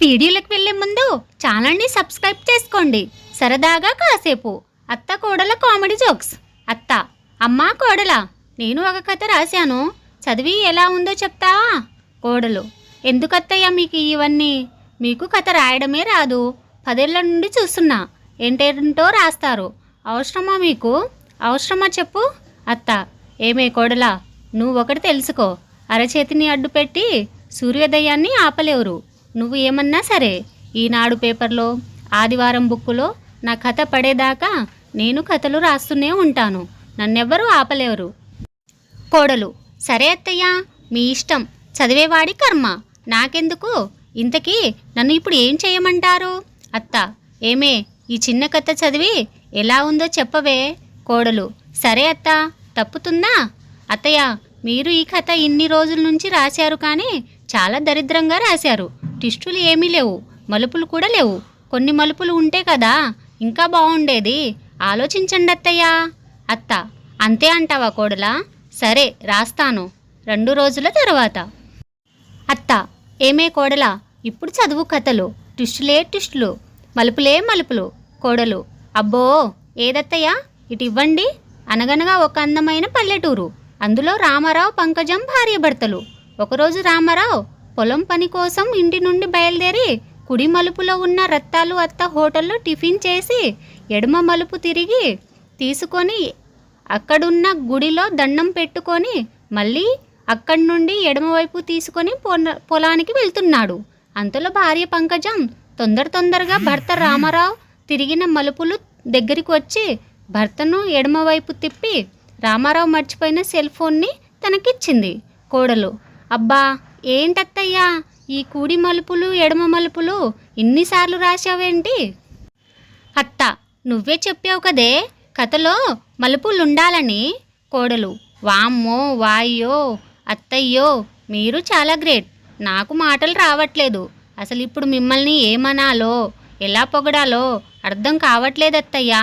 వీడియోలకు వెళ్ళే ముందు ఛానల్ని సబ్స్క్రైబ్ చేసుకోండి. సరదాగా కాసేపు. అత్త కోడల కామెడీ జోక్స్. అత్త అమ్మా కోడల నేను ఒక కథ రాశాను. చదివి ఎలా ఉందో చెప్తావా? కోడలు ఎందుకత్తయ్యా మీకు ఇవన్నీ? మీకు కథ రాయడమే రాదు. పదేళ్ళ నుండి చూస్తున్నా. ఏంటేంటో రాస్తారు. అవసరమా మీకు? అవసరమా చెప్పు. అత్త ఏమే కోడలా నువ్వు ఒకటి తెలుసుకో. అరచేతిని అడ్డుపెట్టి సూర్యోదయాన్ని ఆపలేవురు. నువ్వు ఏమన్నా సరే ఈనాడు పేపర్లో ఆదివారం బుక్కులో నా కథ పడేదాకా నేను కథలు రాస్తూనే ఉంటాను. నన్నెవ్వరూ ఆపలేరు. కోడలు సరే అత్తయ్య మీ ఇష్టం. చదివేవాడి కర్మ. నాకెందుకు? ఇంతకీ నన్ను ఇప్పుడు ఏం చేయమంటారు? అత్త ఏమే ఈ చిన్న కథ చదివి ఎలా ఉందో చెప్పవే. కోడలు సరే అత్త తప్పుతుందా? అత్తయ్య మీరు ఈ కథ ఇన్ని రోజుల నుంచి రాశారు కానీ చాలా దరిద్రంగా రాశారు. టిస్టులు ఏమీ లేవు. మలుపులు కూడా లేవు. కొన్ని మలుపులు ఉంటే కదా ఇంకా బాగుండేది. ఆలోచించండి అత్తయ్యా. అత్త అంతే అంటావా కోడలా? సరే రాస్తాను. రెండు రోజుల తర్వాత. అత్త ఏమే కోడలా? ఇప్పుడు చదువు కథలు. టిస్టులే టిస్టులు మలుపులే మలుపులు. కోడలు అబ్బో ఏదత్తయ్యా? ఇటు ఇవ్వండి. అనగనగా ఒక అందమైన పల్లెటూరు. అందులో రామారావు పంకజం భార్యభర్తలు ఒకరోజు రామారావు పొలం పని కోసం ఇంటి నుండి బయలుదేరి కుడి మలుపులో ఉన్న రత్తాలు అత్త హోటల్లో టిఫిన్ చేసి ఎడమ మలుపు తిరిగి తీసుకొని అక్కడున్న గుడిలో దండం పెట్టుకొని మళ్ళీ అక్కడి నుండి ఎడమవైపు తీసుకొని పొలానికి వెళ్తున్నాడు. అంతలో భార్య పంకజం తొందర తొందరగా భర్త రామారావు తిరిగిన మలుపులు దగ్గరికి వచ్చి భర్తను ఎడమవైపు తిప్పి రామారావు మర్చిపోయిన సెల్ ఫోన్ని తనకిచ్చింది. కోడలు అబ్బా ఏంటత్తయ్యా? ఈ కూడి మలుపులు ఎడమ మలుపులు ఇన్నిసార్లు రాశావేంటి? అత్త నువ్వే చెప్పావు కదే కథలో మలుపులుండాలని. కోడలు వామ్మో వాయ్యో అత్తయ్యో మీరు చాలా గ్రేట్. నాకు మాటలు రావట్లేదు. అసలు ఇప్పుడు మిమ్మల్ని ఏమనాలో ఎలా పొగడాలో అర్థం కావట్లేదు అత్తయ్యా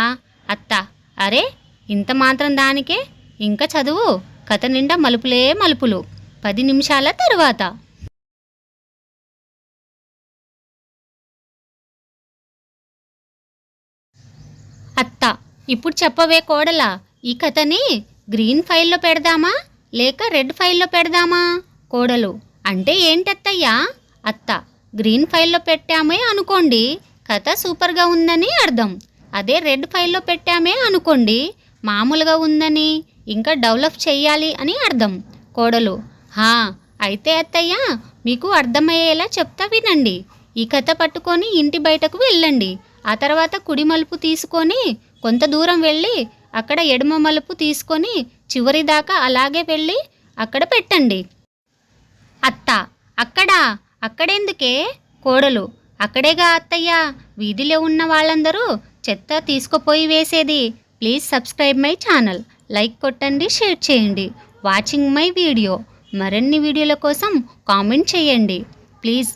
అత్త అరే ఇంత మాత్రం దానికే? ఇంకా చదువు? కథ నిండా మలుపులే మలుపులు. పది నిమిషాల తర్వాత. అత్త ఇప్పుడు చెప్పవే కోడలా ఈ కథని గ్రీన్ ఫైల్లో పెడదామా? లేక రెడ్ ఫైల్లో పెడదామా? కోడలు అంటే ఏంటత్తయ్యా? అత్త గ్రీన్ ఫైల్లో పెట్టామే అనుకోండి కథ సూపర్గా ఉందని అర్థం. అదే రెడ్ ఫైల్లో పెట్టామే అనుకోండి మామూలుగా ఉందని ఇంకా డెవలప్ చెయ్యాలి అని అర్థం. కోడలు హా అయితే అత్తయ్య మీకు అర్థమయ్యేలా చెప్తా వినండి. ఈ కథ పట్టుకొని ఇంటి బయటకు వెళ్ళండి. ఆ తర్వాత కుడి మలుపు తీసుకొని కొంత దూరం వెళ్ళి అక్కడ ఎడమ మలుపు తీసుకొని చివరి దాకా అలాగే వెళ్ళి అక్కడ పెట్టండి. అత్త అక్కడా? అక్కడెందుకే? కోడలు అక్కడేగా అత్తయ్య? వీధిలో ఉన్న వాళ్ళందరూ చెత్త తీసుకుపోయి వేసేది. Please subscribe my channel. Like కొట్టండి షేర్ చేయండి. Watching my video. మరిన్ని వీడియోల కోసం కామెంట్ చేయండి. ప్లీజ్.